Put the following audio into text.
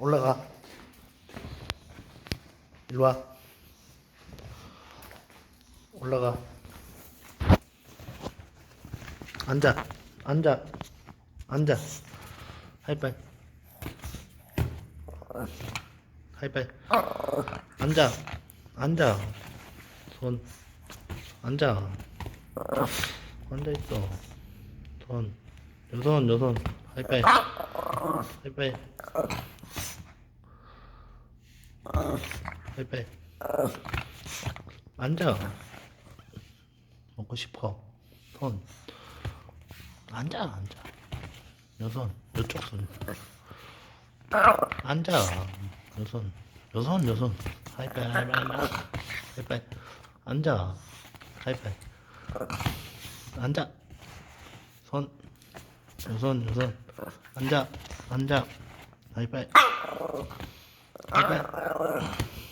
올라가. 일로 와. 올라가. 앉아. 앉아. 앉아. 하이파이. 하이파이. 앉아. 앉아. 손. 앉아. 앉아 있어. 손. 요손, 요손. 하이파이. 하이파이. 하이파이. 앉아. 먹고 싶어. 손. 앉아, 앉아. 요손, 요쪽 손. 앉아. 요손, 요손, 요손. 하이파이, 하이파이, 하이파이. 앉아. 하이파이. 앉아. 손. 요손, 요손. 앉아. 앉아. 하이파이. 하이파이.